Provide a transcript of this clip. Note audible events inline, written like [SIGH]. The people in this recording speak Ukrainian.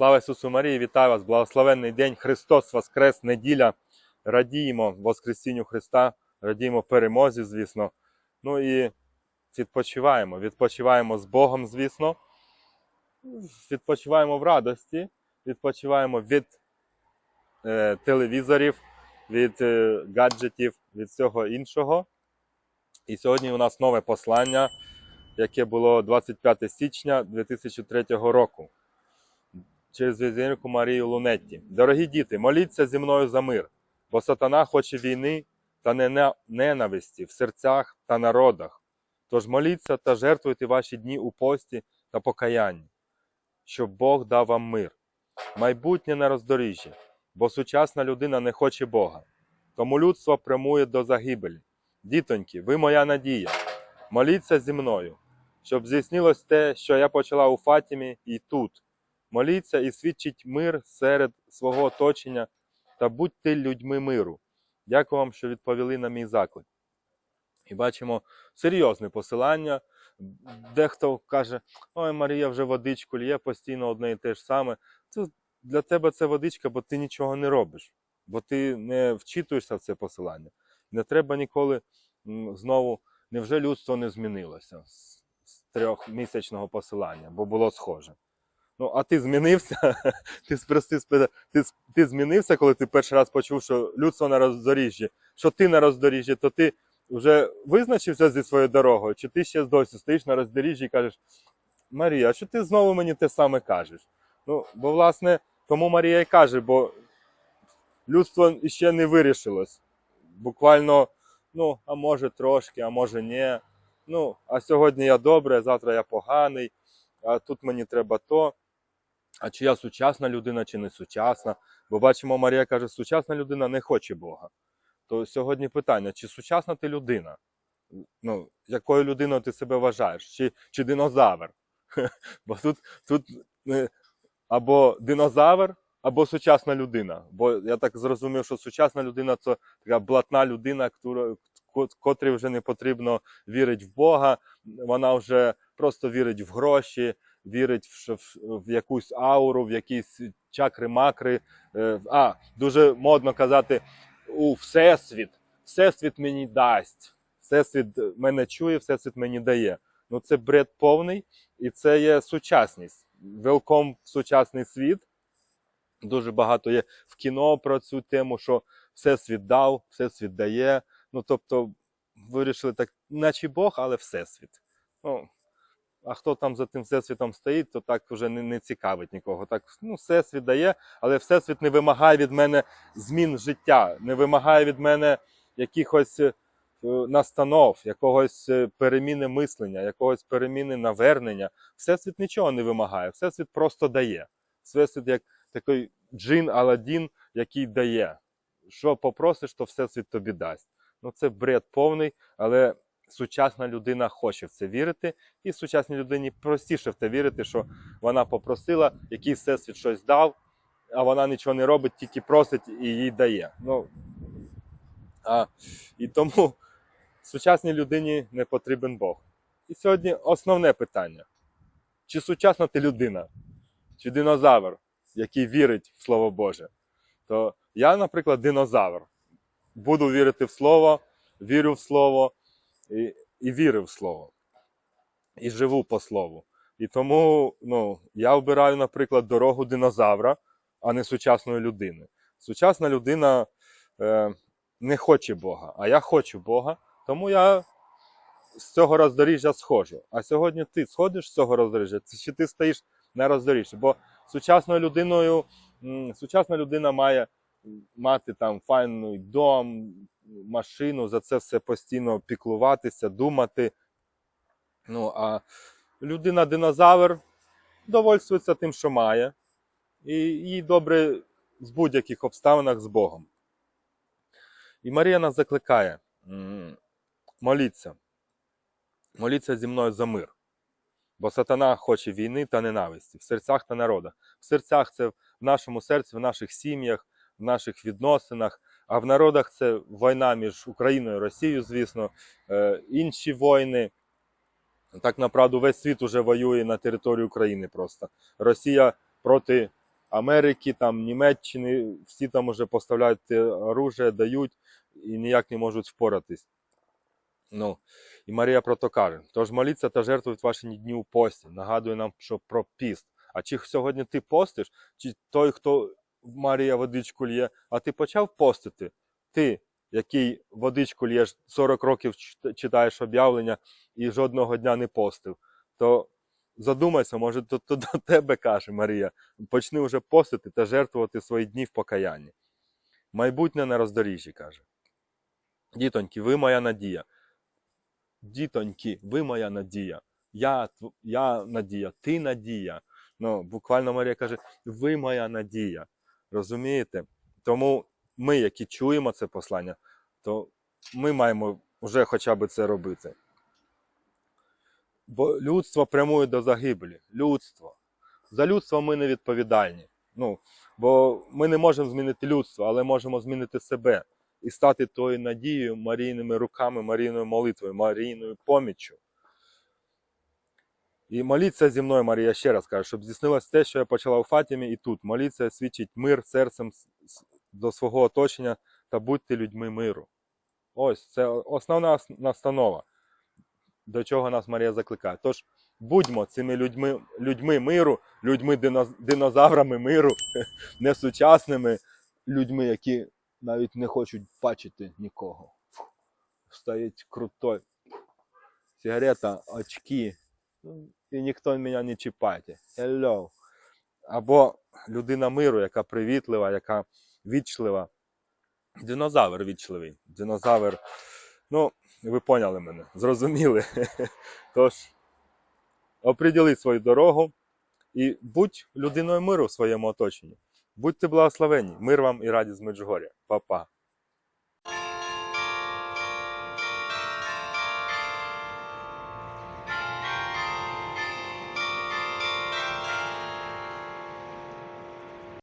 Слава Ісусу Марії, вітаю вас! Благословенний день! Христос Воскрес, неділя. Радіємо Воскресінню Христа, радіємо перемозі, звісно. Ну і відпочиваємо. Відпочиваємо з Богом, звісно. Відпочиваємо в радості, відпочиваємо від е, телевізорів, від е, гаджетів, від всього іншого. І сьогодні у нас нове послання, яке було 25 січня 2003 року через візирку Марію Лунетті. Дорогі діти, моліться зі мною за мир, бо сатана хоче війни та ненависті в серцях та народах. Тож моліться та жертвуйте ваші дні у пості та покаянні, щоб Бог дав вам мир. Майбутнє на роздоріжжі, бо сучасна людина не хоче Бога. Тому людство прямує до загибелі. Дітоньки, ви моя надія. Моліться зі мною, щоб здійснилось те, що я почала у Фатімі і тут. Моліться і свідчіть мир серед свого оточення та будьте людьми миру. Дякую вам, що відповіли на мій заклик. І бачимо серйозне посилання. Дехто каже: Ой, Марія вже водичку лє постійно одне і те ж саме. Це для тебе це водичка, бо ти нічого не робиш, бо ти не вчитуєшся в це посилання. Не треба ніколи знову, невже людство не змінилося з, трьохмісячного посилання, бо було схоже. Ну, а ти змінився? [LAUGHS] Ти спроси спита, ти, ти змінився, коли ти перший раз почув, що людство на роздоріжжі, що ти на роздоріжжі, то ти вже визначився зі своєю дорогою, чи ти ще досі стоїш на роздоріжжі і кажеш, Марія, а що ти знову мені те саме кажеш? Ну, бо, власне, тому Марія і каже, бо людство ще не вирішилось. Буквально, ну, а може трошки, а може ні. Ну, а сьогодні я добрий, а завтра я поганий, а тут мені треба то. А чи я сучасна людина, чи не сучасна? Бо бачимо, Марія каже, сучасна людина не хоче Бога. То сьогодні питання: чи сучасна ти людина? Ну, якою людиною ти себе вважаєш? Чи, чи динозавр? [LAUGHS] Бо тут, тут е, або динозавр, або сучасна людина. Бо я так зрозумів, що сучасна людина це така блатна людина, котрій вже не потрібно вірити в Бога. Вона вже просто вірить в гроші, вірить в, в, в якусь ауру, в якісь чакри-макри. Е, А, дуже модно казати у Всесвіт. Всесвіт мені дасть. Всесвіт мене чує, Всесвіт мені дає. Ну це бред повний, і це є сучасність. Велком в сучасний світ. Дуже багато є в кіно про цю тему, що Всесвіт дав, Всесвіт дає. Ну тобто вирішили так, наче Бог, але Всесвіт. Ну, а хто там за тим всесвітом стоїть, то так вже не, не цікавить нікого. Так, ну, всесвіт дає, але всесвіт не вимагає від мене змін життя, не вимагає від мене якихось е, настанов, якогось е, переміни мислення, якогось переміни навернення. Всесвіт нічого не вимагає, всесвіт просто дає. Всесвіт як такий джин Аладдін, який дає. Що попросиш, то всесвіт тобі дасть. Ну це бред повний, але сучасна людина хоче в це вірити, і сучасній людині простіше в те вірити, що вона попросила, який всесвіт щось дав, а вона нічого не робить, тільки просить і їй дає. Ну, а, і тому сучасній людині не потрібен Бог. І сьогодні основне питання: чи сучасна ти людина, чи динозавр, який вірить в Слово Боже? То я, наприклад, динозавр. Буду вірити в Слово, вірю в Слово і, і вірю в Слово. І живу по Слову. І тому ну, я обираю, наприклад, дорогу динозавра, а не сучасної людини. Сучасна людина е, не хоче Бога, а я хочу Бога, тому я з цього роздоріжжя схожу. А сьогодні ти сходиш з цього роздоріжжя, чи- ти стоїш на роздоріжжі? Бо сучасною людиною, сучасна людина має мати там файний дом, машину, за це все постійно піклуватися, думати. Ну, а людина-динозавр довольствується тим, що має, і їй добре в будь-яких обставинах з Богом. І Марія нас закликає: моліться. Моліться зі мною за мир. Бо сатана хоче війни та ненависті в серцях та народах. В серцях це в нашому серці, в наших сім'ях, в наших відносинах, а в народах це війна між Україною і Росією, звісно, е, інші війни. Так направду весь світ уже воює на території України просто. Росія проти Америки, там, Німеччини, всі там уже поставляють оружие, дають і ніяк не можуть впоратись. Ну, і Марія про то каже: тож моліться та жертвують ваші дні у пості. Нагадує нам, що про піст. А чи сьогодні ти постиш, чи той, хто Марія водичку лє, а ти почав постити? Ти, який водичку лєш 40 років читаєш об'явлення і жодного дня не постив, то задумайся, може, то, то до тебе каже Марія. Почни вже постити та жертвувати свої дні в покаянні. Майбутнє на роздоріжжі каже. Дітоньки, ви моя надія. Дітоньки, ви моя надія. Я, я надія, ти надія. Ну, буквально Марія каже, ви моя надія. Розумієте? Тому ми, які чуємо це послання, то ми маємо вже хоча б це робити. Бо людство прямує до загибелі. Людство. За людство ми не відповідальні. Ну, бо ми не можемо змінити людство, але можемо змінити себе і стати тою надією Марійними руками, Марійною молитвою, Марійною поміччю. І моліться зі мною, Марія, ще раз кажу, щоб здійснилось те, що я почала у Фатімі і тут. Моліться свідчить мир серцем до свого оточення та будьте людьми миру. Ось це основна настанова, до чого нас Марія закликає. Тож будьмо цими людьми, людьми миру, людьми динозаврами миру, [LAUGHS] не сучасними людьми, які навіть не хочуть бачити нікого. Стоїть крутой. Сигарета, очки. Ну, І ніхто мене не чіпайте. Hello. Або людина миру, яка привітлива, яка вічлива. Динозавр вічливий. Динозавр. Ну, ви поняли мене, зрозуміли. [LAUGHS] Тож, оприділи свою дорогу і будь людиною миру в своєму оточенні. Будьте благословені. Мир вам і радість з Меджугоря. Па-па.